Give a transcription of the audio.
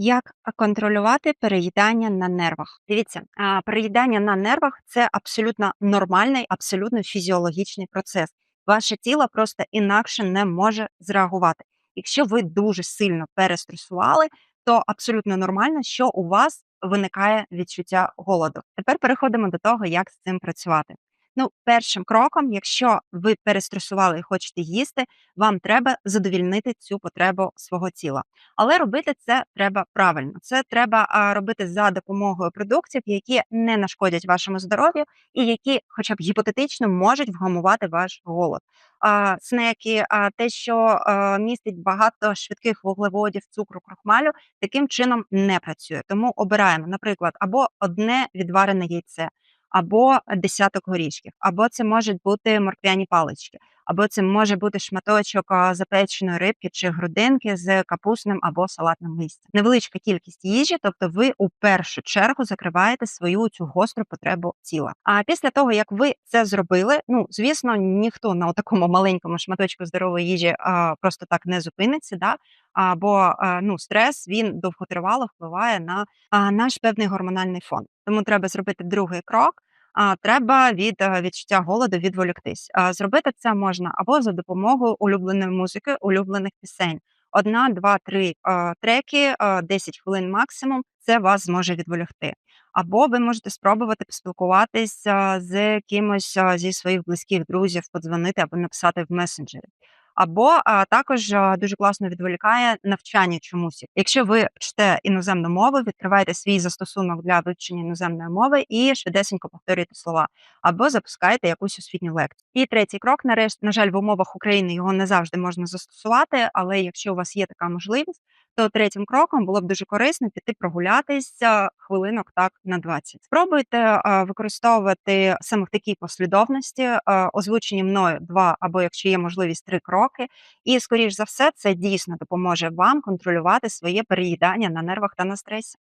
Як контролювати переїдання на нервах? Дивіться, переїдання на нервах це абсолютно нормальний, абсолютно фізіологічний процес. Ваше тіло просто інакше не може зреагувати. Якщо ви дуже сильно перестресували, то абсолютно нормально, що у вас виникає відчуття голоду. Тепер переходимо до того, як з цим працювати. Ну, першим кроком, якщо ви перестресували і хочете їсти, вам треба задовільнити цю потребу свого тіла. Але робити це треба правильно. Це треба робити за допомогою продуктів, які не нашкодять вашому здоров'ю, і які, хоча б гіпотетично, можуть вгамувати ваш голод. А, снеки, а те, що а, містить багато швидких вуглеводів, цукру, крохмалю, таким чином не працює. Тому обираємо, наприклад, або одне відварене яйце. Або десяток горішків, або це можуть бути морквяні палички, або це може бути шматочок запеченої рибки чи грудинки з капусним або салатним листям. Невеличка кількість їжі, тобто ви у першу чергу закриваєте свою цю гостру потребу тіла. А після того, як ви це зробили, ну звісно, ніхто на такому маленькому шматочку здорової їжі а, просто так не зупиниться. Да? Або ну стрес він довготривало впливає на наш певний гормональний фон. Тому треба зробити другий крок. Треба від е, відчуття голоду відволіктись. Зробити це можна або за допомогою улюбленої музики, улюблених пісень. Одна, два, три е, треки, е, 10 хвилин максимум. Це вас зможе відволікти. Або ви можете спробувати поспілкуватися з кимось зі своїх близьких друзів, подзвонити або написати в месенджері. Або а, також а, дуже класно відволікає навчання чомусь. Якщо ви вчите іноземну мову, відкриваєте свій застосунок для вивчення іноземної мови і швидесенько повторюєте слова, або запускаєте якусь освітню лекцію. І третій крок, нарешті, на жаль, в умовах України його не завжди можна застосувати, але якщо у вас є така можливість, то третім кроком було б дуже корисно піти прогулятися хвилинок так на 20. Спробуйте а, використовувати саме в такій послідовності, а, озвучені мною два або якщо є можливість три кроки. І скоріш за все, це дійсно допоможе вам контролювати своє переїдання на нервах та на стресі.